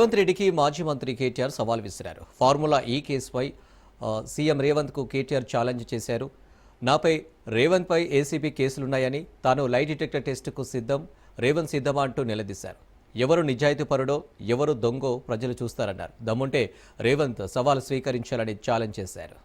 రేవంత్ రెడ్డికి మాజీ మంత్రి కేటీఆర్ సవాల్ విసిరారు. ఫార్ములా ఈ కేసుపై సీఎం సీఎం రేవంత్కు కేటీఆర్ ఛాలెంజ్ చేశారు. నాపై రేవంత్పై ఏసీబీ కేసులున్నాయని తాను లై డిటెక్టర్ టెస్టుకు సిద్ధం రేవంత్ సిద్ధమా అంటూ నిలదీశారు. ఎవరు నిజాయితీపరుడో ఎవరు దొంగో ప్రజలు చూస్తారన్నారు. దమ్ముంటే రేవంత్ సవాల్ స్వీకరించాలని ఛాలెంజ్ చేశారు.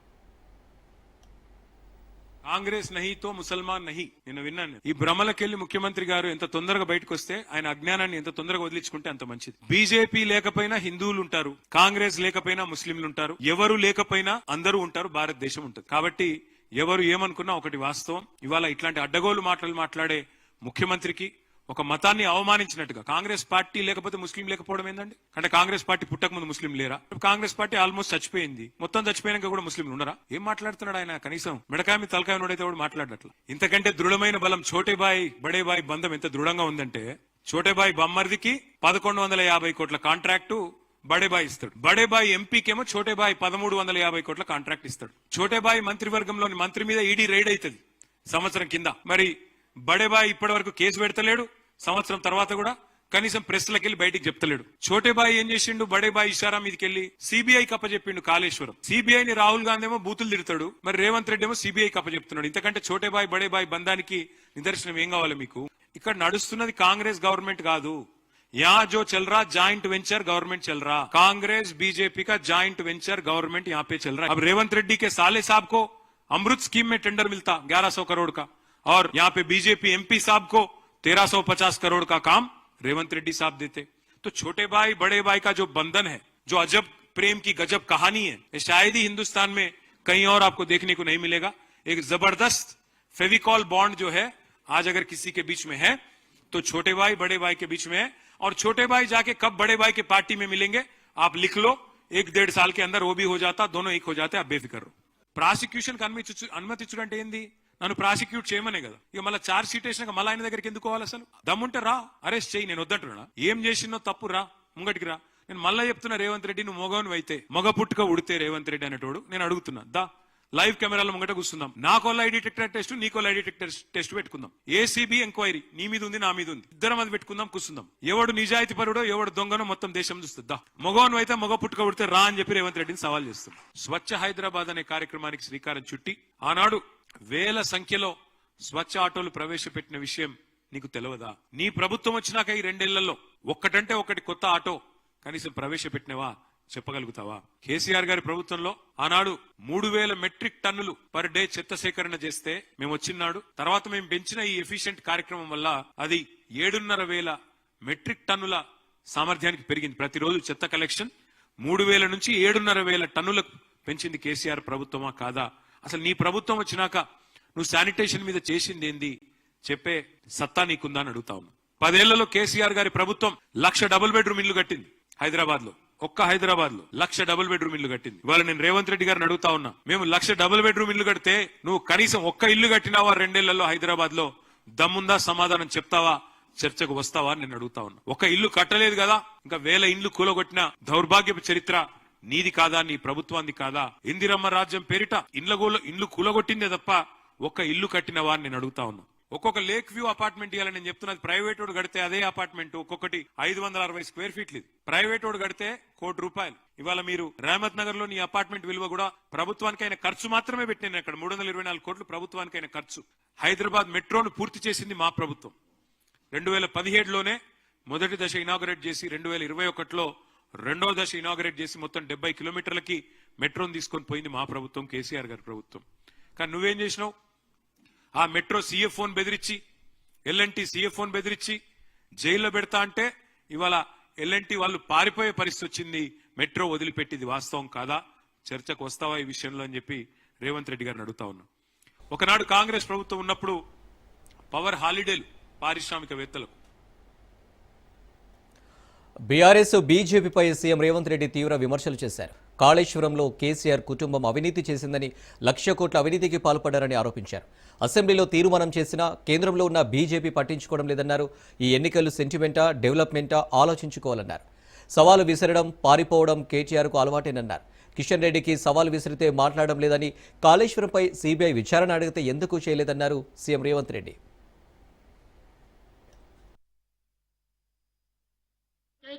కాంగ్రెస్ నహి తో ముసల్మాన్ నహి. నేను విన్నాను ఈ భ్రమలకెళ్ళి ముఖ్యమంత్రి గారు ఎంత తొందరగా బయటకు వస్తే ఆయన అజ్ఞానాన్ని ఎంత తొందరగా వదిలించుకుంటే అంత మంచిది. బీజేపీ లేకపోయినా హిందువులు ఉంటారు కాంగ్రెస్ లేకపోయినా ముస్లింలు ఉంటారు ఎవరు లేకపోయినా అందరూ ఉంటారు భారతదేశం ఉంటుంది. కాబట్టి ఎవరు ఏమనుకున్నా ఒకటి వాస్తవం. ఇవాళ ఇట్లాంటి అడ్డగోలు మాటలు మాట్లాడే ముఖ్యమంత్రికి ఒక మతాన్ని అవమానించినట్టుగా కాంగ్రెస్ పార్టీ లేకపోతే ముస్లిం లేకపోవడం ఏందండి? అంటే కాంగ్రెస్ పార్టీ పుట్టక ముందు ముస్లిం లేరా? కాంగ్రెస్ పార్టీ ఆల్మోస్ట్ చచ్చిపోయింది. మొత్తం చచ్చిపోయినాక కూడా ముస్లింలు ఉండరా? ఏం మాట్లాడుతున్నాడు ఆయన? కనీసం మిడకాయ తలకాయ నుడైతే కూడా మాట్లాడట్ల. ఇంతకంటే దృఢమైన బలం చోటేబాయి బడేబాయి బంధం ఎంత దృఢంగా ఉందంటే చోటేబాయి బొమ్మర్దికి పదకొండు వందల యాభై కోట్ల కాంట్రాక్టు బడేబాయి ఇస్తాడు. బడేబాయి ఎంపీకేమో చోటేబాయి పదమూడు వందల యాభై కోట్ల కాంట్రాక్ట్ ఇస్తాడు. చోటేబాయి మంత్రివర్గంలోని మంత్రి మీద ఈడీ రైడ్ అవుతుంది సంవత్సరం కింద. మరి బడేబాయి ఇప్పటి వరకు కేసు పెడతలేడు సంవత్సరం తర్వాత కూడా కనీసం ప్రెస్లకి వెళ్ళి బయటికి చెప్తలేడు చోటేబాయి ఏం చేసిండు బడేబాయి ఇషారా మీదకి వెళ్ళి సిబిఐ కప్పచెప్పిండు కాళేశ్వరం సిబిఐని రాహుల్ గాంధీ ఏమో బూతులు తిడతాడు మరి రేవంత్ రెడ్డి ఏమో సిబిఐ కప్పచెప్తున్నాడు ఇంతకంటే చోటేబాయి బడేబాయి బంధానికి నిదర్శనం ఏం కావాలి మీకు ఇక్కడ నడుస్తున్నది కాంగ్రెస్ గవర్నమెంట్ కాదు यहाँ जो चल रहा जॉइंट वेंचर गवर्नमेंट चल रहा कांग्रेस बीजेपी का जॉइंट वेंचर गवर्नमेंट यहाँ पे चल रहा है अब रेवंत रेड्डी के साले साहब को अमृत स्कीम में टेंडर मिलता 1100 करोड़ का और यहाँ पे बीजेपी एमपी साहब को 1350 करोड़ का काम रेवंत रेड्डी साहब देते तो छोटे भाई बड़े भाई का जो बंधन है जो अजब प्रेम की गजब कहानी है ये शायद ही हिंदुस्तान में कहीं और आपको देखने को नहीं मिलेगा एक जबरदस्त फेविकॉल बॉन्ड जो है आज अगर किसी के बीच में है तो छोटे भाई बड़े भाई के बीच में है और छोटे भाई जाके कब बड़े भाई के पार्टी में मिलेंगे आप लिख लो एक डेढ़ साल के अंदर वो भी हो जाता दोनों एक हो जाते आप बेफिक्र रहो ప్రాసిక్యూషన్ అనుమతి అనుమతించడం అంటే ఏంది నన్ను ప్రాసిక్యూట్ చేయమనే కదా. ఇక మళ్ళీ చార్జ్ షీట్ వేసినాక మళ్ళీ ఆయన దగ్గరికి ఎందుకు పోవాలి అసలు? దమ్ముంటే రా అరెస్ట్ చేయి నేను వద్దంటున్నా. ఏం చేసినో తప్పు రా ముంగటికి రా. నేను మళ్ళీ చెప్తున్నా రేవంత్ రెడ్డి నువ్వు మొగవను అయితే మగ పుట్టుక ఉడితే రేవంత్ రెడ్డి అనేటోడు నేను అడుగుతున్నా. దా లైవ్ కెమెరాల ముంగట కూర్చుందాం. నాకో ఐడి డిటెక్టర్ టెస్ట్ నీకో ఐడి డిటెక్టర్ టెస్ట్ పెట్టుకుందాం. ఏసీబీ ఎంక్వైరీ నీ మీద ఉంది నా మీద ఉంది. ఇద్దరం అది పెట్టుకుందాం కూర్చుందాం. ఎవడు నిజాయితీ పరుడో ఎవడు దొంగనో మొత్తం దేశం చూస్తుందా. మగవను అయితే మగ పుట్టుక ఉడితే రా అని చెప్పి రేవంత్ రెడ్డిని సవాల్ చేస్తున్నాం. స్వచ్ఛ హైదరాబాద్ అనే కార్యక్రమానికి శ్రీకారం చుట్టి ఆనాడు వేల సంఖ్యలో స్వచ్ఛ ఆటోలు ప్రవేశపెట్టిన విషయం నీకు తెలియదా నీ ప్రభుత్వం వచ్చినాక ఈ రెండేళ్ళలో ఒక్కటంటే ఒకటి కొత్త ఆటో కనీసం ప్రవేశపెట్టినవా? చెప్పగలుగుతావా? కేసీఆర్ గారి ప్రభుత్వంలో ఆనాడు మూడు వేల మెట్రిక్ టన్నులు పర్ డే చెత్త సేకరణ చేస్తే మేము వచ్చినాడు తర్వాత మేము పెంచిన ఈ ఎఫిషియెంట్ కార్యక్రమం వల్ల అది ఏడున్నర వేల మెట్రిక్ టన్నుల సామర్థ్యానికి పెరిగింది. ప్రతిరోజు చెత్త కలెక్షన్ మూడు వేల నుంచి ఏడున్నర వేల టన్నులకు పెంచింది కేసీఆర్ ప్రభుత్వమా కాదా? అసలు నీ ప్రభుత్వం వచ్చినాక నువ్వు శానిటేషన్ మీద చేసింది ఏంది చెప్పే సత్తా నీకుందా అని అడుగుతా ఉన్నా. పదేళ్ళలో కేసీఆర్ గారి ప్రభుత్వం లక్ష డబుల్ బెడ్రూమ్ ఇల్లు కట్టింది హైదరాబాద్లో ఒక్క హైదరాబాద్లో లక్ష డబుల్ బెడ్రూమ్ ఇల్లు కట్టింది. ఇవాళ నేను రేవంత్ రెడ్డి గారిని అడుగుతా ఉన్నా మేము లక్ష డబుల్ బెడ్రూమ్ ఇల్లు కడితే నువ్వు కనీసం ఒక్క ఇల్లు కట్టినావా రెండేళ్ళలో హైదరాబాద్లో దమ్ముందా సమాధానం చెప్తావా? చర్చకు వస్తావా అని నేను అడుగుతా ఉన్నా. ఒక ఇల్లు కట్టలేదు కదా ఇంకా వేల ఇండ్లు కూలగొట్టిన దౌర్భాగ్యపు చరిత్ర నీది కాదా నీ ప్రభుత్వాన్ని కాదా? ఇందిరమ్మ రాజ్యం పేరిట ఇండ్ల ఇండ్లు కూలగొట్టిందే తప్ప ఒక్క ఇల్లు కట్టిన వారిని నేను అడుగుతా ఉన్నా. ఒక్కొక్క లేక్ వ్యూ అపార్ట్మెంట్ ఇవ్వాలని నేను చెప్తున్నది ప్రైవేట్ వాడు కడితే అదే అపార్ట్మెంట్ ఒక్కొక్కటి ఐదు వందల అరవై స్క్వేర్ ఫీట్లు ఇది ప్రైవేట్ వాడు కడితే కోటి రూపాయలు. ఇవాళ మీరు రామత్ నగర్లో నీ అపార్ట్మెంట్ విలువ కూడా ప్రభుత్వానికి ఖర్చు మాత్రమే పెట్టాను అక్కడ మూడు వందల ఇరవై నాలుగు కోట్లు ప్రభుత్వానికైనా ఖర్చు. హైదరాబాద్ మెట్రోను పూర్తి చేసింది మా ప్రభుత్వం. రెండు వేల పదిహేడులోనే మొదటి దశ ఇనాగరేట్ చేసి రెండు వేల ఇరవై ఒకటిలో రెండో దశ ఇనాగరేట్ చేసి మొత్తం డెబ్బై కిలోమీటర్లకి మెట్రోని తీసుకొని పోయింది మా ప్రభుత్వం కేసీఆర్ గారి ప్రభుత్వం. కానీ నువ్వేం చేసినావు? ఆ మెట్రో సీఎఫ్ఓన్ బెదిరించి ఎల్ఎన్టీ సీఎఫ్ఓన్ బెదిరించి జైల్లో పెడతా అంటే ఇవాళ ఎల్ఎన్టీ వాళ్ళు పారిపోయే పరిస్థితి వచ్చింది. మెట్రో వదిలిపెట్టింది వాస్తవం కాదా? చర్చకు వస్తావా ఈ విషయంలో అని చెప్పి రేవంత్ రెడ్డి గారిని అడుగుతా ఉన్నా. ఒకనాడు కాంగ్రెస్ ప్రభుత్వం ఉన్నప్పుడు పవర్ హాలిడేలు పారిశ్రామికవేత్తలకు. బీఆర్ఎస్ బీజేపీపై సీఎం రేవంత్ రెడ్డి తీవ్ర విమర్శలు చేశారు. కాళేశ్వరంలో కేసీఆర్ కుటుంబం అవినీతి చేసిందని లక్ష కోట్ల అవినీతికి పాల్పడ్డారని ఆరోపించారు. అసెంబ్లీలో తీర్మానం చేసినా కేంద్రంలో ఉన్న బీజేపీ పట్టించుకోవడం లేదన్నారు. ఈ ఎన్నికలు సెంటిమెంటా డెవలప్మెంటా ఆలోచించుకోవాలన్నారు. సవాలు విసరడం పారిపోవడం కేటీఆర్కు అలవాటేనన్నారు. కిషన్ రెడ్డికి సవాల్ విసిరితే మాట్లాడడం లేదని కాళేశ్వరంపై సీబీఐ విచారణ అడిగితే ఎందుకు చేయలేదన్నారు సీఎం రేవంత్ రెడ్డి.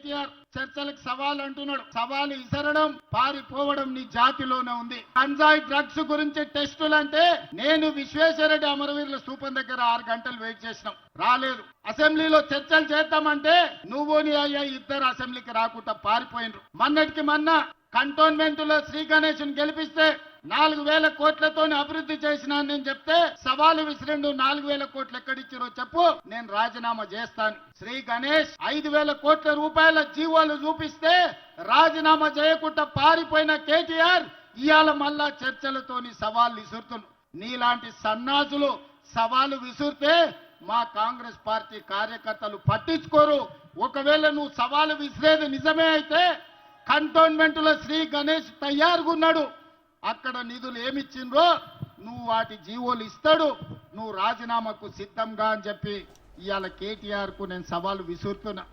కేసీఆర్ చర్చలకు సవాల్ అంటున్నాడు. సవాలు విసరడం పారిపోవడం నీ జాతిలోనే ఉంది. గంజాయి డ్రగ్స్ గురించి టెస్టులు అంటే నేను విశ్వేశ్వరరెడ్డి అమరవీరుల స్థూపం దగ్గర ఆరు గంటలు వెయిట్ చేసినాం. రాలేదు. అసెంబ్లీలో చర్చలు చేద్దామంటే నువ్వు నీ అయ్యా ఇద్దరు అసెంబ్లీకి రాకుండా పారిపోయినరు. మొన్నటికి మొన్న కంటోన్మెంట్లో శ్రీ గణేష్ గెలిపిస్తే నాలుగు వేల కోట్లతో అభివృద్ధి చేసినా నేను చెప్తే సవాలు విసిరిండు నాలుగు వేల కోట్లు ఎక్కడిచ్చిరో చెప్పు. నేను రాజీనామా చేస్తాను. శ్రీ గణేష్ ఐదు వేల కోట్ల రూపాయల జీవోలు చూపిస్తే రాజీనామా చేయకుండా పారిపోయిన కేటీఆర్ ఇవాళ మళ్ళా చర్చలతోని సవాళ్ళు విసురుతున్నారు నీలాంటి సన్నాసులు సవాలు విసురితే మా కాంగ్రెస్ పార్టీ కార్యకర్తలు పట్టించుకోరు. ఒకవేళ నువ్వు సవాలు విసిరేది నిజమే అయితే కంటోన్మెంట్లో శ్రీ గణేష్ తయారుగా ఉన్నాడు అక్కడ నిధులు ఏమిచ్చిండ్రో నువ్వు వాటి జీవోలు ఇస్తాడు. నువ్వు రాజీనామాకు సిద్ధంగా అని చెప్పి ఇవాళ కేటీఆర్కు నేను సవాలు విసురుతున్నా.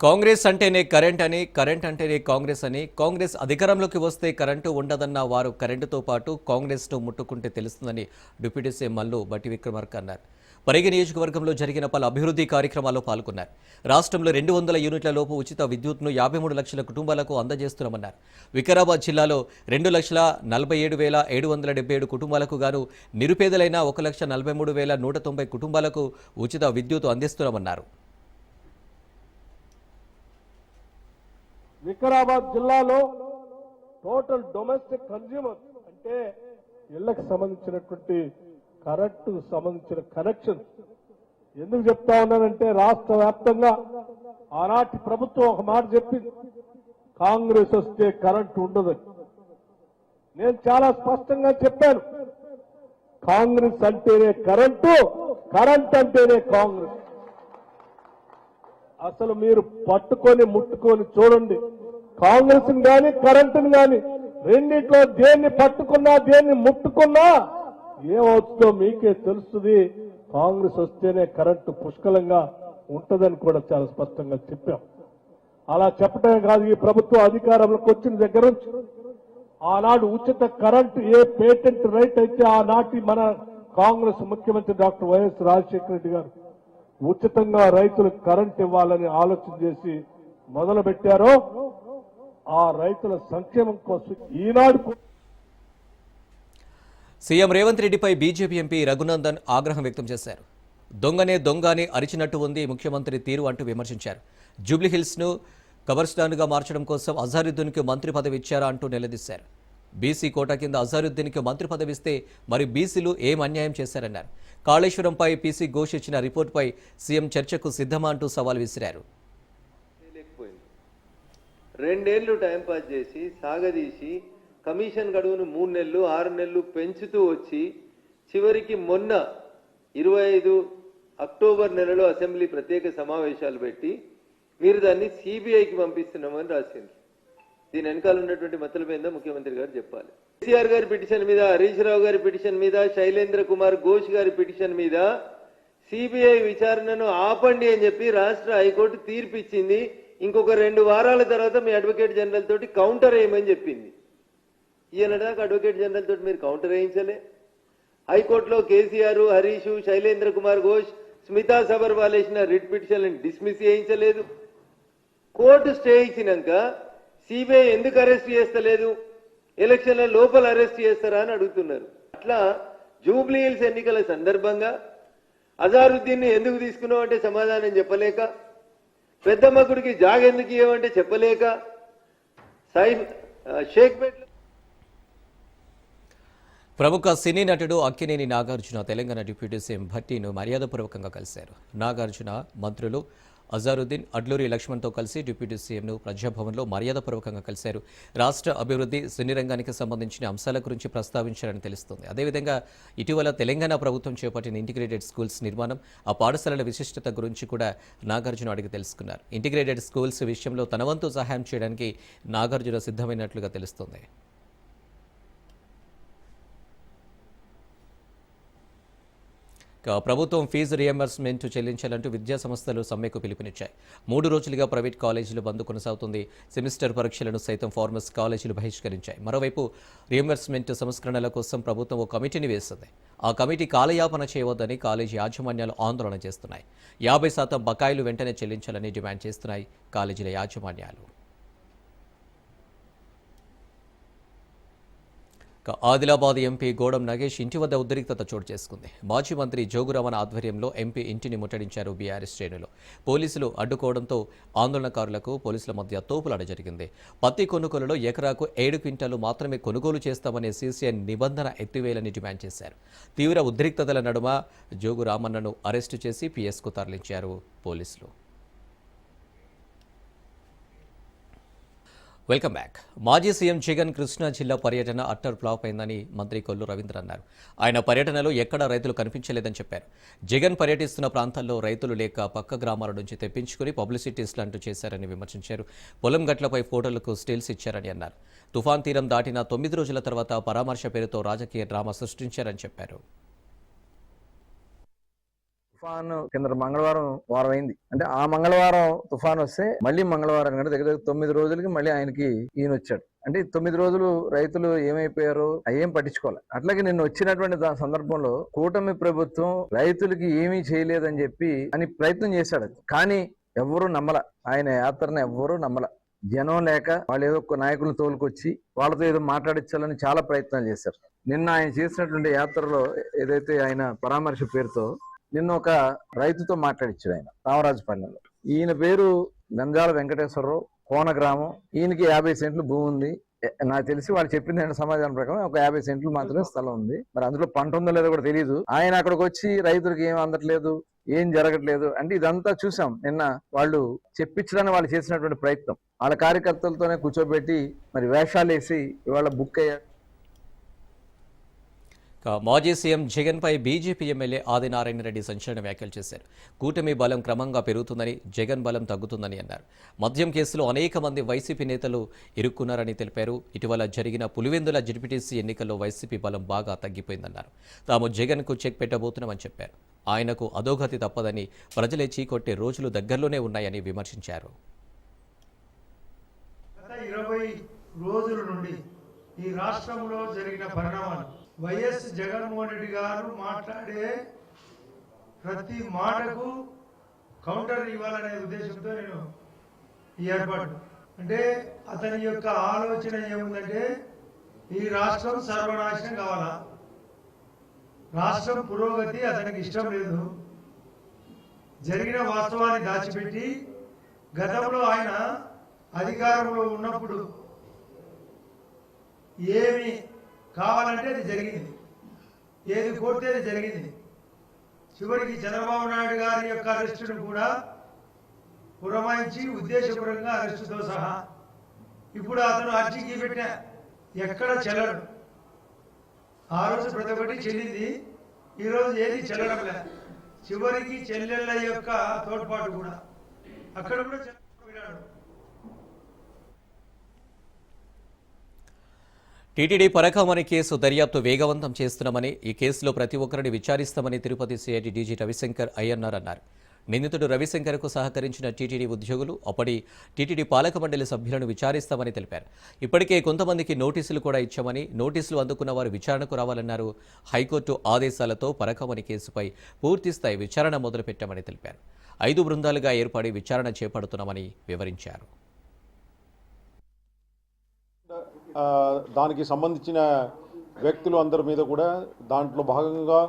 కాంగ్రెస్ అంటేనే కరెంట్ అని కరెంట్ అంటేనే కాంగ్రెస్ అని కాంగ్రెస్ అధికారంలోకి వస్తే కరెంటు ఉండదన్న వారు కరెంటుతో పాటు కాంగ్రెస్ను ముట్టుకుంటే తెలుస్తుందని డిప్యూటీ సీఎం మల్లు బట్టి విక్రమార్క అన్నారు. పరిగి నియోజకవర్గంలో జరిగిన పలు అభివృద్ధి కార్యక్రమాల్లో పాల్గొన్నారు. రాష్ట్రంలో రెండు వందల యూనిట్ల లోపు ఉచిత విద్యుత్ను యాభై మూడు లక్షల కుటుంబాలకు అందజేస్తున్నామన్నారు. వికారాబాద్ జిల్లాలో రెండు లక్షల నలభై ఏడు వేల ఏడు వందల డెబ్బై ఏడు కుటుంబాలకు గాను నిరుపేదలైన ఒక లక్ష నలభై మూడు వేల నూట తొంభై కుటుంబాలకు ఉచిత విద్యుత్ అందిస్తున్నామన్నారు. వికారాబాద్ జిల్లాలో టోటల్ డొమెస్టిక్ కన్జ్యూమర్ అంటే ఇళ్ళకు సంబంధించినటువంటి కరెంటు సంబంధించిన కనెక్షన్. ఎందుకు చెప్తా ఉన్నానంటే రాష్ట్ర వ్యాప్తంగా ఆనాటి ప్రభుత్వం ఒక మాట చెప్పింది కాంగ్రెస్ వస్తే కరెంటు ఉండదు. నేను చాలా స్పష్టంగా చెప్పాను. కాంగ్రెస్ అంటేనే కరెంటు కరెంట్ అంటేనే కాంగ్రెస్. అసలు మీరు పట్టుకొని ముట్టుకొని చూడండి. కాంగ్రెస్ గాని కరెంటుని గాని రెండిట్లో దేన్ని పట్టుకున్నా దేన్ని ముట్టుకున్నా ఏమవుతుందో మీకే తెలుస్తుంది. కాంగ్రెస్ వస్తేనే కరెంటు పుష్కలంగా ఉంటుందని కూడా చాలా స్పష్టంగా చెప్పాం. అలా చెప్పడమే కాదు ఈ ప్రభుత్వం అధికారంలోకి వచ్చిన దగ్గర నుంచి ఆనాడు ఉచిత కరెంటు ఏ పేటెంట్ రైట్ అయితే ఆనాటి మన కాంగ్రెస్ ముఖ్యమంత్రి డాక్టర్ వైఎస్ రాజశేఖర రెడ్డి గారు ఉచితంగా రైతులకు కరెంట్ ఇవ్వాలని ఆలోచన చేసి మొదలు పెట్టారో ఆ రైతుల సంక్షేమం కోసం ఈనాడు కూడా సీఎం రేవంత్ రెడ్డిపై బీజేపీ ఎంపీ రఘునందన్ ఆగ్రహం వ్యక్తం చేశారు. దొంగనే దొంగని అరిచినట్టు ఉంది ముఖ్యమంత్రి తీరు అంటూ విమర్శించారు. జూబ్లీహిల్స్ను కబర్స్టాన్గా మార్చడం కోసం అజారుద్దీన్కి మంత్రి పదవి ఇచ్చారా అంటూ నిలదీశారు. బీసీ కోటా కింద అజారుద్దీన్కి మంత్రి పదవి ఇస్తే మరి బీసీలు ఏం అన్యాయం చేశారన్నారు. కాళేశ్వరంపై పీసీ ఘోష్ ఇచ్చిన రిపోర్టుపై సీఎం చర్చకు సిద్ధమా అంటూ సవాల్ విసిరారు. లేకపోయింది రెండేళ్ళు టైంపాస్ చేసి సాగదీసి కమిషన్ గడువును మూడు నెలలు ఆరు నెలలు పెంచుతూ వచ్చి చివరికి మొన్న ఇరవై ఐదు అక్టోబర్ నెలలో అసెంబ్లీ ప్రత్యేక సమావేశాలు పెట్టి మీరు దాన్ని సిబిఐకి పంపిస్తున్నామని రాసింది దీని వెనకాల ఉన్నటువంటి మతలబ్ ఏందో ముఖ్యమంత్రి గారు చెప్పాలి. కేసీఆర్ గారి పిటిషన్ మీద హరీష్ రావు గారి పిటిషన్ మీద శైలేంద్ర కుమార్ ఘోష్ గారి పిటిషన్ మీద సిబిఐ విచారణను ఆపండి అని చెప్పి రాష్ట్ర హైకోర్టు తీర్పు ఇచ్చింది ఇంకొక రెండు వారాల తర్వాత మీ అడ్వకేట్ జనరల్ తోటి కౌంటర్ వేయమని చెప్పింది. ఈయనదాకా అడ్వకేట్ జనరల్ తోటి మీరు కౌంటర్ వేయించలే. హైకోర్టులో కేసీఆర్ హరీష్ శైలేంద్ర కుమార్ ఘోష్ స్మితా సబర్వాల్ వేసిన రిట్ పిటిషన్ డిస్మిస్ చేయించలేదు. కోర్టు స్టే ఇచ్చినాక సిబిఐ ఎందుకు అరెస్ట్ చేస్తలేదు? ఎలక్షన్ల లోపల అరెస్ట్ చేస్తారా అని అడుగుతున్నారు. అట్లా జూబ్లీ హిల్స్ ఎన్నికల సందర్భంగా అజారుద్దీన్ని ఎందుకు తీసుకున్నావు అంటే సమాధానం చెప్పలేక పెద్దమ్మకుడికి జాగ ఎందుకు ఇవ్వమంటే చెప్పలేక సై షేక్పేట్లో ప్రముఖ సినీ నటుడు అక్కినేని నాగార్జున తెలంగాణ డిప్యూటీ సీఎం భట్టీను మర్యాదపూర్వకంగా కలిశారు. నాగార్జున మంత్రులు అజారుద్దీన్ అడ్లూరి లక్ష్మణ్తో కలిసి డిప్యూటీ సీఎంను ప్రజాభవన్లో మర్యాదపూర్వకంగా కలిశారు. రాష్ట్ర అభివృద్ధి సినీ రంగానికి సంబంధించిన అంశాల గురించి ప్రస్తావించారని తెలుస్తోంది. అదేవిధంగా ఇటీవల తెలంగాణ ప్రభుత్వం చేపట్టిన ఇంటిగ్రేటెడ్ స్కూల్స్ నిర్మాణం ఆ పాఠశాలల విశిష్టత గురించి కూడా నాగార్జున అడిగి తెలుసుకున్నారు. ఇంటిగ్రేటెడ్ స్కూల్స్ విషయంలో తన వంతు సహాయం చేయడానికి నాగార్జున సిద్ధమైనట్లుగా తెలుస్తోంది. ప్రభుత్వం ఫీజు రియంబర్స్మెంట్ చెల్లించాలంటూ విద్యా సంస్థలు సమ్మెకు పిలుపునిచ్చాయి. మూడు రోజులుగా ప్రైవేట్ కాలేజీలు బంద్ కొనసాగుతుంది. సెమిస్టర్ పరీక్షలను సైతం ఫార్మర్స్ కాలేజీలు బహిష్కరించాయి. మరోవైపు రియంబర్స్మెంట్ సంస్కరణల కోసం ప్రభుత్వం ఓ కమిటీని వేస్తుంది ఆ కమిటీ కాలయాపన చేయవద్దని కాలేజీ యాజమాన్యాలు ఆందోళన చేస్తున్నాయి. యాభై శాతం బకాయిలు వెంటనే చెల్లించాలని డిమాండ్ చేస్తున్నాయి కాలేజీల యాజమాన్యాలు. ఆదిలాబాద్ ఎంపీ గోడం నగేష్ ఇంటి వద్ద ఉద్రిక్తత చోటు చేసుకుంది. మాజీ మంత్రి జోగురమణ ఆధ్వర్యంలో ఎంపీ ఇంటిని ముట్టడించారు బీఆర్ఎస్ శ్రేణులు. పోలీసులు అడ్డుకోవడంతో ఆందోళనకారులకు పోలీసుల మధ్య తోపులాట జరిగింది. పత్తి కొనుగోలులో ఎకరాకు ఏడు క్వింటాలు మాత్రమే కొనుగోలు చేస్తామనే సీసీఐ నిబంధన ఎత్తివేయాలని డిమాండ్ చేశారు. తీవ్ర ఉద్రిక్తతల నడుమ జోగురామన్నను అరెస్టు చేసి పీఎస్కు తరలించారు పోలీసులు. వెల్కమ్ బ్యాక్ మాజీ సీఎం జగన్ కృష్ణా జిల్లా పర్యటన అట్టర్ ఫ్లాప్ అయిందని మంత్రి కొల్లు రవీంద్ర అన్నారు. ఆయన పర్యటనలో ఎక్కడా రైతులు కనిపించలేదని చెప్పారు. జగన్ పర్యటిస్తున్న ప్రాంతాల్లో రైతులు లేక పక్క గ్రామాల నుంచి తెప్పించుకుని పబ్లిసిటీస్ స్లంట్ చేశారని విమర్శించారు. పొలం గట్లపై ఫోటోలకు స్టిల్స్ ఇచ్చారని అన్నారు. తుఫాన్ తీరం దాటిన తొమ్మిది రోజుల తర్వాత పరామర్శ పేరుతో రాజకీయ డ్రామా సృష్టించారని చెప్పారు. తుఫాను కింద మంగళవారం వారం అయింది. అంటే ఆ మంగళవారం తుఫాన్ వస్తే మళ్ళీ మంగళవారం కంటే దగ్గర దగ్గర తొమ్మిది రోజులకి మళ్ళీ ఆయనకి ఈయన వచ్చాడు. అంటే తొమ్మిది రోజులు రైతులు ఏమైపోయారు అయ్యేం పట్టించుకోవాలి అట్లాగే నిన్న వచ్చినటువంటి దాని సందర్భంలో కూటమి ప్రభుత్వం రైతులకి ఏమీ చేయలేదని చెప్పి అని ప్రయత్నం చేశాడు. కానీ ఎవ్వరూ నమ్మల. ఆయన యాత్రను ఎవ్వరూ నమ్మల. జనం లేక వాళ్ళు ఏదో ఒక నాయకులను తోలుకొచ్చి వాళ్ళతో ఏదో మాట్లాడించాలని చాలా ప్రయత్నాలు చేశారు. నిన్న ఆయన చేసినటువంటి యాత్రలో ఏదైతే ఆయన పరామర్శ పేరుతో నిన్న ఒక రైతుతో మాట్లాడిచ్చాడు ఆయన రామరాజుపల్లెలో ఈయన పేరు గంజాల వెంకటేశ్వరరావు కోన గ్రామం. ఈయనకి యాభై సెంట్లు భూమి ఉంది. నాకు తెలిసి వాళ్ళు చెప్పింది ఏంటంటే సమాధానం ప్రకారం ఒక యాభై సెంట్లు మాత్రమే స్థలం ఉంది. మరి అందులో పంట ఉందో లేదో కూడా తెలియదు ఆయన అక్కడికి వచ్చి రైతులకు ఏం అందట్లేదు ఏం జరగట్లేదు అంటే ఇదంతా చూసాం. నిన్న వాళ్ళు చెప్పించడానికి వాళ్ళు చేసినటువంటి ప్రయత్నం. వాళ్ళ కార్యకర్తలతోనే కూర్చోబెట్టి మరి వేషాలు వేసి ఇవాళ బుక్ అయ్యారు. మాజీ సీఎం జగన్పై బీజేపీ ఎమ్మెల్యే ఆదినారాయణ రెడ్డి సంచలన వ్యాఖ్యలు చేశారు. కూటమి బలం క్రమంగా పెరుగుతుందని జగన్ బలం తగ్గుతుందని అన్నారు. మద్యం కేసులో అనేక మంది వైసీపీ నేతలు ఇరుక్కున్నారని తెలిపారు. ఇటీవల జరిగిన పులివెందుల జడ్పీటీసీ ఎన్నికల్లో వైసీపీ బలం బాగా తగ్గిపోయిందన్నారు. తాము జగన్కు చెక్ పెట్టబోతున్నామని చెప్పారు. ఆయనకు అధోగతి తప్పదని ప్రజలే చీకొట్టే రోజులు దగ్గరలోనే ఉన్నాయని విమర్శించారు. ఇరవై రోజుల నుండి ఈ రాష్ట్రంలో జరిగిన పరిణామాలు వైఎస్ జగన్మోహన్ రెడ్డి గారు మాట్లాడే ప్రతి మాటకు కౌంటర్ ఇవ్వాలనే ఉద్దేశంతో నేను ఈ ఏర్పాటు. అంటే అతని యొక్క ఆలోచన ఏముందంటే ఈ రాష్ట్రం సర్వనాశనం కావాలా? రాష్ట్రం పురోగతి అతనికి ఇష్టం లేదు. జరిగిన వాస్తవాన్ని దాచిపెట్టి గతంలో ఆయన అధికారంలో ఉన్నప్పుడు ఏమి కావాలంటే అది జరిగింది. ఏది కోరితే అది జరిగింది. చివరికి చంద్రబాబు నాయుడు గారి యొక్క అరెస్టును కూడా పురమాయించి ఉద్దేశపూర్వకంగా అరెస్టుతో సహా ఇప్పుడు అతను అర్జీకి పెట్టా ఎక్కడ చెల్లడు. ఆ రోజు ప్రతి ఒక్కటి చెల్లింది. ఈరోజు ఏది చెల్లడం లే చివరికి చెల్లెళ్ళ యొక్క తోడ్పాటు కూడా. అక్కడ కూడా చెల్లడం వినాడు టీటీడీ పరకామణి కేసు దర్యాప్తు వేగవంతం చేస్తున్నామని ఈ కేసులో ప్రతి ఒక్కరిని విచారిస్తామని తిరుపతి సిఐటి డీజీ రవిశంకర్ అయ్యన్నార్ అన్నారు నిందితుడు రవిశంకర్కు సహకరించిన టీటీడీ ఉద్యోగులు అప్పటి టీటీడీ పాలక మండలి సభ్యులను విచారిస్తామని తెలిపారు. ఇప్పటికే కొంతమందికి నోటీసులు కూడా ఇచ్చామని నోటీసులు అందుకున్న వారు విచారణకు రావాలన్నారు. హైకోర్టు ఆదేశాలతో పరకామణి కేసుపై పూర్తిస్థాయి విచారణ మొదలుపెట్టామని తెలిపారు. ఐదు బృందాలుగా ఏర్పడి విచారణ చేపడుతున్నామని వివరించారు ఆ, దానికి సంబంధించిన వ్యక్తులు అందరి మీద కూడా దాంట్లో భాగంగా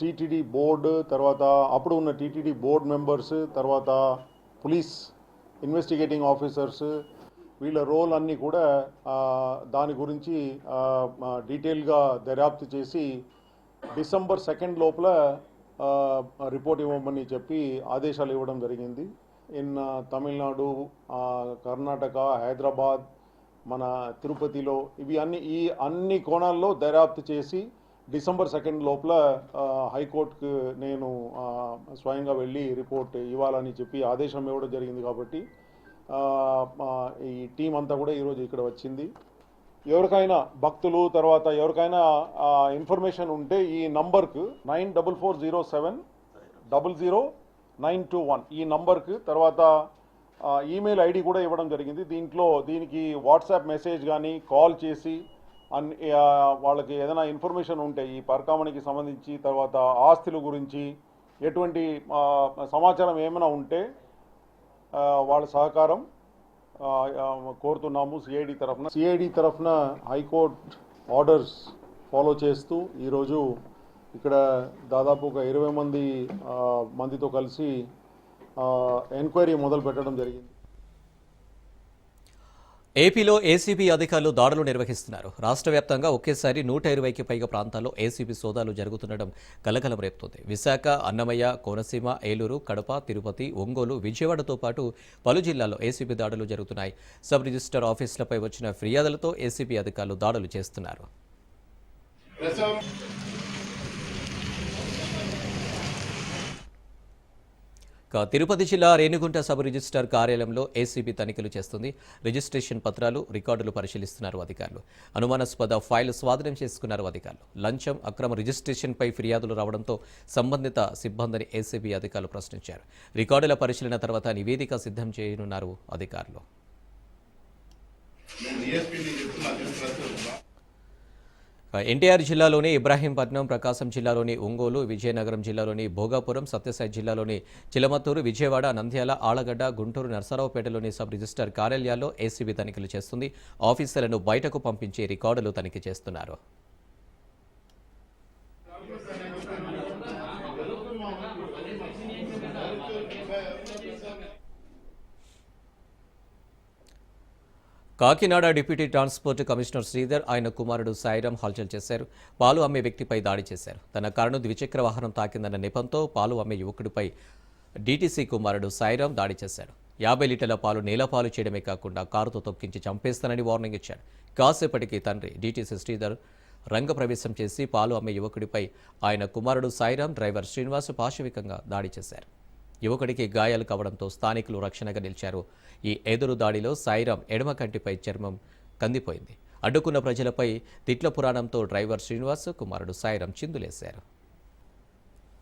టీటీడీ బోర్డు తర్వాత అప్పుడు ఉన్న టీటీడీ బోర్డు మెంబర్స్ తర్వాత పోలీస్ ఇన్వెస్టిగేటింగ్ ఆఫీసర్స్ వీళ్ళ రోల్ అన్నీ కూడా దాని గురించి డీటెయిల్గా దర్యాప్తు చేసి డిసెంబర్ సెకండ్ లోపల రిపోర్ట్ ఇవ్వమని చెప్పి ఆదేశాలు ఇవ్వడం జరిగింది. ఇన్ తమిళనాడు కర్ణాటక హైదరాబాద్ మన తిరుపతిలో ఇవి అన్ని ఈ అన్ని కోణాల్లో దర్యాప్తు చేసి డిసెంబర్ సెకండ్ లోపల హైకోర్టుకు నేను స్వయంగా వెళ్ళి రిపోర్ట్ ఇవ్వాలని చెప్పి ఆదేశం ఇవ్వడం జరిగింది కాబట్టి ఈ టీం అంతా కూడా ఈరోజు ఇక్కడ వచ్చింది. ఎవరికైనా భక్తులు తర్వాత ఎవరికైనా ఇన్ఫర్మేషన్ ఉంటే ఈ నంబర్కు nine double four zero seven double zero nine two one ఈ నంబర్కు తర్వాత ఈమెయిల్ ఐడి కూడా ఇవ్వడం జరిగింది. దీంట్లో దీనికి వాట్సాప్ మెసేజ్ కానీ కాల్ చేసి అన్ వాళ్ళకి ఏదైనా ఇన్ఫర్మేషన్ ఉంటే ఈ పరకామణికి సంబంధించి తర్వాత ఆస్తుల గురించి ఎటువంటి సమాచారం ఏమైనా ఉంటే వాళ్ళ సహకారం కోరుతున్నాము సిఐడి తరఫున. సిఐడి తరఫున హైకోర్ట్ ఆర్డర్స్ ఫాలో చేస్తూ ఈరోజు ఇక్కడ దాదాపు ఒక ఇరవై మంది మందితో కలిసి ఎంక్వైరీ మొదలు పెట్టడం జరిగింది. ఏపీలో ఏసీబీ అధికారులు దాడులు నిర్వహిస్తున్నారు. రాష్ట్ర వ్యాప్తంగా ఒకేసారి నూట ఇరవైకి పైగా ప్రాంతాల్లో ఏసీబీ సోదాలు జరుగుతుండడం కలకలం రేపుతోంది. విశాఖ అన్నమయ్య కోనసీమ ఏలూరు కడప తిరుపతి ఒంగోలు విజయవాడతో పాటు పలు జిల్లాల్లో ఏసీబీ దాడులు జరుగుతున్నాయి. సబ్ రిజిస్టర్ ఆఫీసులపై వచ్చిన ఫిర్యాదులతో ఏసీబీ అధికారులు దాడులు చేస్తున్నారు. తిరుపతి జిల్లా రేణిగుంట సబ్ రిజిస్టార్ కార్యాలయంలో ఏసీబీ తనిఖీలు చేస్తుంది. రిజిస్ట్రేషన్ పత్రాలు రికార్డులు పరిశీలిస్తున్నారు అధికారులు. అనుమానాస్పద ఫైల్ స్వాధీనం చేసుకున్నారు అధికారులు. లంచం అక్రమ రిజిస్ట్రేషన్పై ఫిర్యాదులు రావడంతో సంబంధిత సిబ్బందిని ఏసీబీ అధికారులు ప్రశ్నించారు. రికార్డుల పరిశీలన తర్వాత నివేదిక సిద్ధం చేయనున్నారు అధికారులు. ఎన్టీఆర్ జిల్లాలోని ఇబ్రాహీంపట్నం ప్రకాశం జిల్లాలోని ఒంగోలు విజయనగరం జిల్లాలోని భోగాపురం సత్యసాయి జిల్లాలోని చిలమత్తూరు విజయవాడ నంద్యాల ఆలగడ్డ గుంటూరు నర్సరావుపేటలోని సబ్ రిజిస్టార్ కార్యాలయాల్లో ఏసీబీ తనిఖీలు చేస్తుంది. ఆఫీసర్లను బయటకు పంపించి రికార్డులు తనిఖీ చేస్తున్నారు. Kakinada deputy transport commissioner Sridhar ఆయన కుమారుడు సాయిరాం హల్చల్ చేశారు. పాలు అమ్మే వ్యక్తిపై దాడి చేశారు. తన కారును ద్విచక్ర వాహనం తాకిందన్న నెపంతో పాలు అమ్మే యువకుడిపై డీటీసీ కుమారుడు సాయిరాం దాడి చేశాడు యాభై లీటర్ల పాలు నేలపాలు చేయడమే కాకుండా కారుతో తొక్కించి చంపేస్తానని వార్నింగ్ ఇచ్చాడు కాసేపటికి తండ్రి డీటీసీ శ్రీధర్ రంగప్రవేశం చేసి పాలు అమ్మే యువకుడిపై ఆయన కుమారుడు సాయిరాం డ్రైవర్ శ్రీనివాస్ పాశవికంగా దాడి చేశారు. యువకుడికి గాయాలు కావడంతో స్థానికులు రక్షణగా నిలిచారు. ఈ ఎదురు దాడిలో సాయిరాం ఎడమ కంటిపై చర్మం కందిపోయింది. అడ్డుకున్న ప్రజలపై తిట్ల పురాణంతో డ్రైవర్ శ్రీనివాస్ కుమారుడు సాయిరాం చిందులేశారు.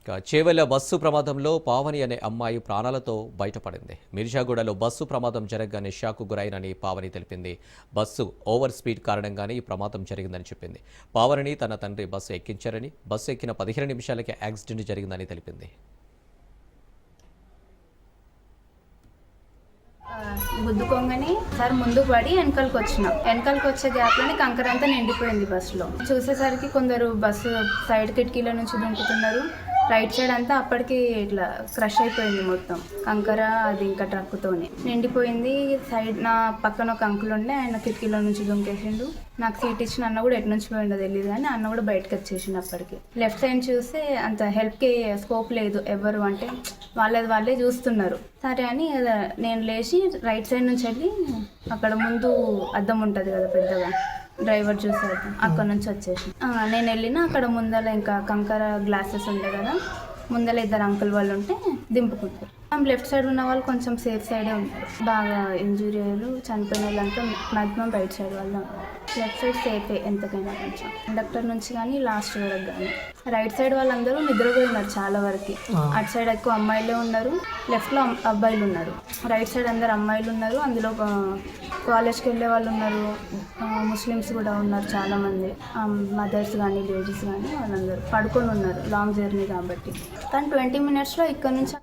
ఇక చేవెళ్ళ బస్సు ప్రమాదంలో పావని అనే అమ్మాయి ప్రాణాలతో బయటపడింది. మిర్జాగూడలో బస్సు ప్రమాదం జరగగానే షాకు గురైనని పావని తెలిపింది. బస్సు ఓవర్ స్పీడ్ కారణంగానే ఈ ప్రమాదం జరిగిందని చెప్పింది. పావనిని తన తండ్రి బస్సు ఎక్కించారని బస్సు ఎక్కిన పదిహేను నిమిషాలకే యాక్సిడెంట్ జరిగిందని తెలిపింది. గుద్దుకోగానే సార్ ముందుకు పడి వెనకాలకు వచ్చినాం. వెనకాలకు వచ్చే గ్యాప్లోనే కంకర అంతా నిండిపోయింది బస్సులో చూసేసరికి కొందరు బస్సు సైడ్ కిటికీల నుంచి దుంకుతున్నారు. రైట్ సైడ్ అంతా అప్పటికి ఇట్లా క్రష్ అయిపోయింది మొత్తం. కంకర అది ఇంకా ట్రక్కుతోనే నిండిపోయింది. సైడ్ నా పక్కన ఒక అంకుల్ ఉండే ఆయన కిటికీలో నుంచి దుంకేసిండు. నాకు సీట్ ఇచ్చిన అన్న కూడా ఎటు నుంచి పోయిండో తెలియదు కానీ అన్న కూడా బయటకు వచ్చేసిండు అప్పటికి. లెఫ్ట్ సైడ్ చూస్తే అంత హెల్ప్కి స్కోప్ లేదు ఎవరు అంటే వాళ్ళది వాళ్ళే చూస్తున్నారు. సరే అని నేను లేచి రైట్ సైడ్ నుంచి వెళ్ళి అక్కడ ముందు అద్దం ఉంటుంది కదా పెద్దగా డ్రైవర్ చూసారు. అక్కడ నుంచి వచ్చేసి. నేను వెళ్ళిన అక్కడ ముందర ఇంకా కంకర గ్లాసెస్ ఉండే కదా ముందర ఇద్దరు అంకుల్ వాళ్ళు ఉంటే దింపుకుంటారు. లెఫ్ట్ సైడ్ ఉన్న వాళ్ళు కొంచెం సేఫ్ సైడే బాగా ఇంజురీలు చనిపోయిన వాళ్ళంతా మాక్సిమం రైట్ సైడ్ వాళ్ళు లెఫ్ట్ సైడ్ సేఫే ఎంతకైనా కొంచెం. కండక్టర్ నుంచి కానీ లాస్ట్ వరకు కానీ. రైట్ సైడ్ వాళ్ళందరూ నిద్రపోయినారు చాలా వరకు. అటు సైడ్ ఎక్కువ అమ్మాయిలే ఉన్నారు లెఫ్ట్లో అబ్బాయిలు ఉన్నారు. రైట్ సైడ్ అందరు అమ్మాయిలు ఉన్నారు అందులో కాలేజ్కి వెళ్ళే వాళ్ళు ఉన్నారు. ముస్లిమ్స్ కూడా ఉన్నారు చాలామంది మదర్స్ కానీ లేడీస్ కానీ వాళ్ళందరూ పడుకొని ఉన్నారు లాంగ్ జర్నీ కాబట్టి. కానీ ట్వంటీ మినిట్స్లో ఇక్కడ నుంచి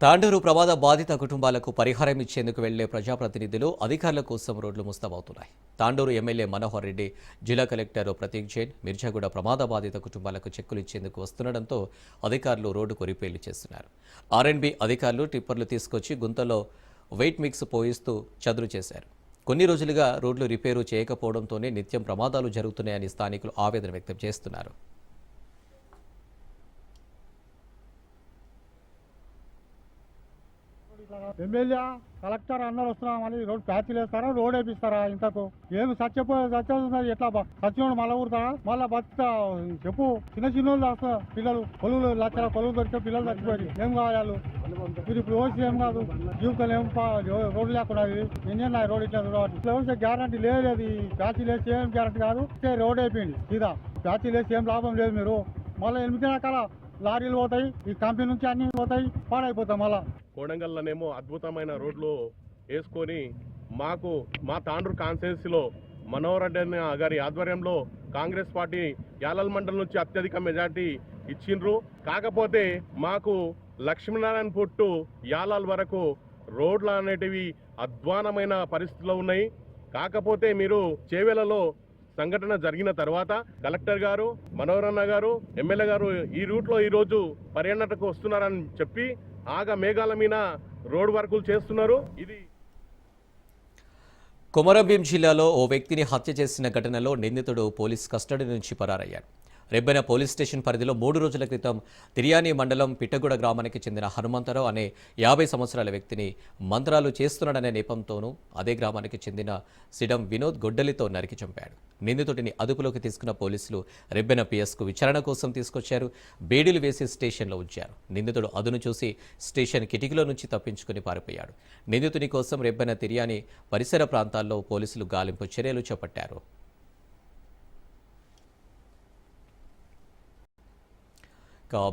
తాండూరు ప్రమాద బాధిత కుటుంబాలకు పరిహారం ఇచ్చేందుకు వెళ్ళే ప్రజాప్రతినిధులు అధికారుల కోసం రోడ్లు ముస్తాబవుతున్నాయి. తాండూరు ఎమ్మెల్యే మనోహర్ రెడ్డి జిల్లా కలెక్టర్ ప్రతీక్ జైన్ మిర్జాగూడ ప్రమాద బాధిత కుటుంబాలకు చెక్కులు ఇచ్చేందుకు వస్తుండటంతో అధికారులు రోడ్డుకు రిపేర్లు చేస్తున్నారు. ఆర్ఎండ్బి అధికారులు టిప్పర్లు తీసుకొచ్చి గుంతలో వెయిట్ మిక్స్ పోయిస్తూ చదురు చేశారు. కొన్ని రోజులుగా రోడ్లు రిపేరు చేయకపోవడంతోనే నిత్యం ప్రమాదాలు జరుగుతున్నాయని స్థానికులు ఆవేదన వ్యక్తం చేస్తున్నారు. ఎమ్మెల్యే కలెక్టర్ అందరు వస్తున్నామని రోడ్డు రోడ్ ప్యాచ్లు వేస్తారా రోడ్ వేపిస్తారా ఇంతకు? ఏమి సత్యపోయే సత్యవుతున్నది ఎట్లా సత్యముడు మళ్ళీ ఊరుతారా? మళ్ళీ బతుకుతా చెప్పు. చిన్న చిన్న వాళ్ళు వస్తారు పిల్లలు. కొలువులు లక్షల కొలువులు దొరికితే పిల్లలు చచ్చిపోయి ఏం కావాలి మీరు ఇప్పుడు వచ్చి ఏం కాదు? జీవితం ఏం రోడ్డు లేకుండా ఇంజన్ రోడ్ ఇట్లా చూడవచ్చు ఇట్లా వస్తే గ్యారంటీ లేదు అది. ప్యాచీ లేసి ఏం గ్యారంటీ కాదు? రోడ్ అయిపోయింది సీదా ప్యాచీ లేసి ఏం లాభం లేదు మీరు. మళ్ళీ ఎనిమిది రకాల లారీలు పోతాయి ఈ కంపెనీ నుంచి అన్ని పోతాయి పాడైపోతాం అలా కోడంగల్లోనేమో అద్భుతమైన రోడ్లు వేసుకొని మాకు మా తాండ్రు కాన్స్టిట్యున్సీలో మనోహర్ రెడ్డి గారి ఆధ్వర్యంలో కాంగ్రెస్ పార్టీ యాలల్ మండలం నుంచి అత్యధిక మెజార్టీ ఇచ్చిండ్రు. కాకపోతే మాకు లక్ష్మీనారాయణ పుట్టు యాలాల్ వరకు రోడ్లు అనేటివి అధ్వానమైన పరిస్థితిలో ఉన్నాయి. కాకపోతే మీరు చేవెలలో సంఘటన జరిగిన తర్వాత కలెక్టర్ గారు మనోహరన్న గారు ఎమ్మెల్యే గారు ఈ రూట్లో ఈరోజు పర్యటనకు వస్తున్నారని చెప్పి ఆగ మేఘాల మీద రోడ్ వర్కులు చేస్తున్నారు. ఇది కొమరంభీం జిల్లాలో ఓ వ్యక్తిని హత్య చేసిన ఘటనలో నిందితుడు పోలీస్ కస్టడీ నుంచి పరారయ్యాడు. రెబ్బెన పోలీస్ స్టేషన్ పరిధిలో మూడు రోజుల క్రితం తిరియాని మండలం పిట్టగూడ గ్రామానికి చెందిన హనుమంతరావు అనే యాభై సంవత్సరాల వ్యక్తిని మంత్రాలు చేస్తున్నాడనే నేపంతోనూ అదే గ్రామానికి చెందిన సిడం వినోద్ గొడ్డలితో నరికి చంపాడు. నిందితుడిని అదుపులోకి తీసుకున్న పోలీసులు రెబ్బెన పిఎస్కు విచారణ కోసం తీసుకొచ్చారు. బేడీలు వేసి స్టేషన్లో ఉంచారు. నిందితుడు అదును చూసి స్టేషన్ కిటికీలో నుంచి తప్పించుకుని పారిపోయాడు. నిందితుని కోసం రెబ్బెన తిరియాని పరిసర ప్రాంతాల్లో పోలీసులు గాలింపు చర్యలు చేపట్టారు.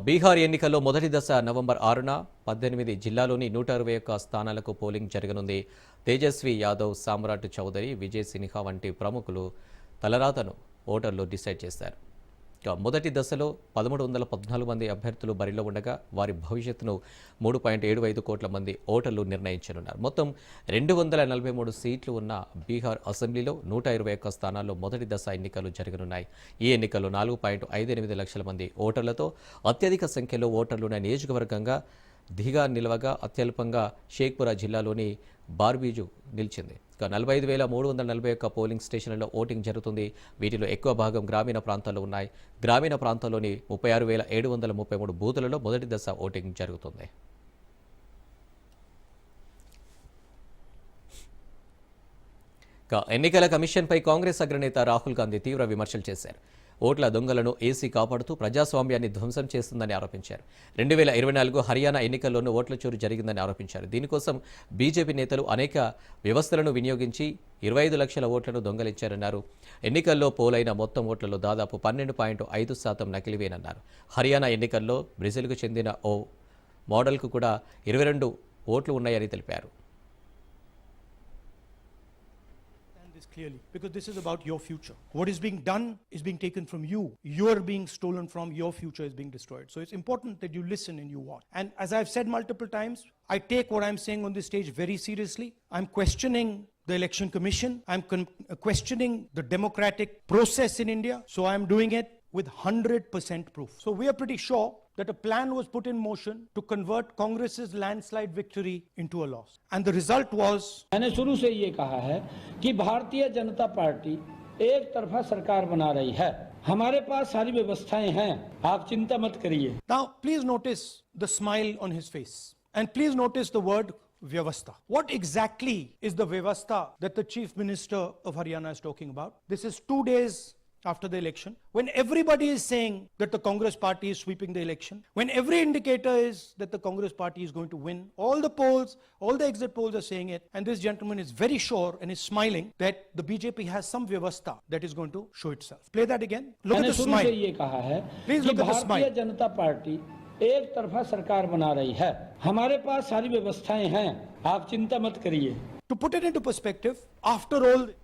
బీహార్ ఎన్నికల్లో మొదటి దశ నవంబర్ ఆరున పద్దెనిమిది జిల్లాలోని నూట అరవై ఒక్క స్థానాలకు పోలింగ్ జరగనుంది. తేజస్వి యాదవ్ సామ్రాట్ చౌదరి విజయ్ సిన్హా వంటి ప్రముఖులు తలరాతను ఓటర్లు డిసైడ్ చేశారు. మొదటి దశలో పదమూడు వందల పద్నాలుగు మంది అభ్యర్థులు బరిలో ఉండగా వారి భవిష్యత్తును మూడు పాయింట్ ఏడు ఐదు కోట్ల మంది ఓటర్లు నిర్ణయించనున్నారు. మొత్తం రెండు వందల నలభై మూడు సీట్లు ఉన్న బీహార్ అసెంబ్లీలో నూట ఇరవై ఒక్క స్థానాల్లో మొదటి దశ ఎన్నికలు జరగనున్నాయి. ఈ ఎన్నికల్లో నాలుగు పాయింట్ ఐదు ఎనిమిది లక్షల మంది ఓటర్లతో అత్యధిక సంఖ్యలో ఓటర్లున్న నియోజకవర్గంగా దిగా నిల్వగా అత్యల్పంగా షేక్పురా జిల్లాలోని బార్బీజు నిలిచింది. ఇక నలభై ఐదు వేల మూడు వందల నలభై ఒక్క పోలింగ్ స్టేషన్లలో ఓటింగ్ జరుగుతుంది. వీటిలో ఎక్కువ భాగం గ్రామీణ ప్రాంతాల్లో ఉన్నాయి. గ్రామీణ ప్రాంతాల్లోని ముప్పై ఆరు వేల ఏడు వందల ముప్పై మూడు బూతులలో మొదటి దశ ఓటింగ్ జరుగుతుంది. ఇక ఎన్నికల కమిషన్పై కాంగ్రెస్ అగ్రనేత రాహుల్ గాంధీ తీవ్ర విమర్శలు చేశారు. ఓట్ల దొంగలను ఏసీ కాపాడుతూ ప్రజాస్వామ్యాన్ని ధ్వంసం చేస్తుందని ఆరోపించారు. రెండు వేల ఇరవై నాలుగు హర్యానా ఎన్నికల్లోనూ ఓట్ల చోరు జరిగిందని ఆరోపించారు. దీనికోసం బీజేపీ నేతలు అనేక వ్యవస్థలను వినియోగించి ఇరవై ఐదు లక్షల ఓట్లను దొంగలించారన్నారు. ఎన్నికల్లో పోలైన మొత్తం ఓట్లలో దాదాపు పన్నెండు పాయింట్ ఐదు శాతం నకిలివేనన్నారు. హర్యానా ఎన్నికల్లో బ్రెజిల్కు చెందిన ఓ మోడల్కు కూడా ఇరవై రెండు ఓట్లు ఉన్నాయని తెలిపారు. Clearly because this is about your future. What is being done is being taken from you. You're being stolen from, your future is being destroyed. So it's important that you listen and you watch. And as I've said multiple times, I take what I'm saying on this stage very seriously. I'm questioning the election commission. I'm con- uh, questioning the democratic process in India. So I'm doing it with 100% proof. So we are pretty sure that a plan was put in motion to convert Congress's landslide victory into a loss. And the result was मैंने शुरू से ये कहा है कि Bharatiya Janata party एक तरफा सरकार बना रही है हमारे पास सारी व्यवस्थाएं हैं आप चिंता मत करिए Now, please notice the smile on his face. And please notice the word Vyavastha. What exactly is the Vyavastha that the Chief Minister of Haryana is talking about? This is two days after the election, when everybody is saying that the Congress party is sweeping the election, when every indicator is that the Congress party is going to win, all the polls, all the exit polls are saying it, and this gentleman is very sure and is smiling that the BJP has some Vyavastha that is going to show itself. Play that again. Look at मैंने the शुरू से smile. ये कहा है Please कि look at the Bharatiya smile. Janata Party एक तरफा सरकार बना रही है हमारे पास सारी व्यवस्थाएं हैं आप चिंता मत करिए To put it into perspective, after all ఇక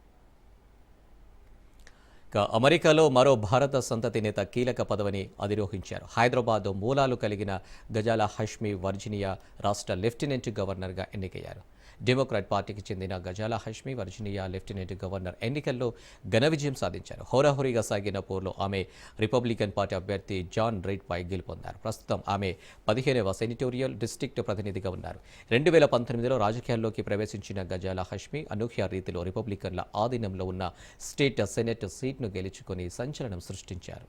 అమెరికాలో మరో భారత సంతతి నేత కీలక పదవిని అధిరోహించారు. హైదరాబాద్ మూలాలు కలిగిన గజాల హష్మి వర్జీనియా రాష్ట్ర లెఫ్టినెంట్ గవర్నర్గా ఎన్నికయ్యారు. డెమోక్రాట్ పార్టీకి చెందిన గజాల హష్మి వర్జీనియా లెఫ్టినెంట్ గవర్నర్ ఎన్నికల్లో ఘన విజయం సాధించారు. హోరాహోరీగా సాగిన పోరులో ఆమె రిపబ్లికన్ పార్టీ అభ్యర్థి జాన్ రీడ్ పై గెలుపొందారు. ప్రస్తుతం ఆమె పదిహేనవ సెనిటోరియల్ డిస్ట్రిక్ట్ ప్రతినిధిగా ఉన్నారు. రెండు వేల పంతొమ్మిదిలో రాజకీయాల్లోకి ప్రవేశించిన గజాల హష్మి అనూహ్య రీతిలో రిపబ్లికన్ల ఆధీనంలో ఉన్న స్టేట్ సెనెట్ సీట్ను గెలుచుకొని సంచలనం సృష్టించారు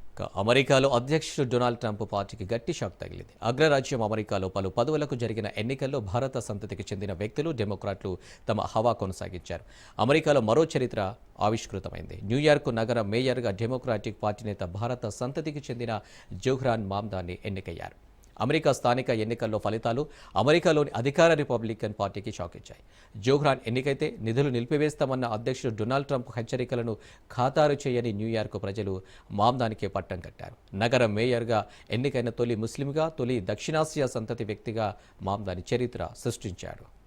ఇక ఇక అమెరికాలో అధ్యక్షుడు డొనాల్డ్ ట్రంప్ పార్టీకి గట్టి షాక్ తగిలింది. అగ్రరాజ్యం అమెరికాలో పలు పదవులకు జరిగిన ఎన్నికల్లో భారత సంతతికి చెందిన వ్యక్తులు డెమోక్రాట్లు తమ హవా కొనసాగించారు. అమెరికాలో మరో చరిత్ర ఆవిష్కృతమైంది. న్యూయార్క్ నగర మేయర్గా డెమోక్రాటిక్ పార్టీ నేత భారత సంతతికి చెందిన జోహ్రాన్ మామ్దాని ఎన్నికయ్యారు. అమెరికా స్థానిక ఎన్నికల్లో ఫలితాలు అమెరికాలోని అధికార రిపబ్లికన్ పార్టీకి షాక్ ఇచ్చాయి జోహ్రాన్ ఎన్నికైతే నిధులు నిలిపివేస్తామన్న అధ్యక్షుడు డొనాల్డ్ ట్రంప్ హెచ్చరికలను ఖాతారు చేయని న్యూయార్క్ ప్రజలు మామ్దానికే పట్టం కట్టారు. నగర మేయర్గా ఎన్నికైన తొలి ముస్లింగా తొలి దక్షిణాసియా సంతతి వ్యక్తిగా మామ్దాని చరిత్ర సృష్టించాడు.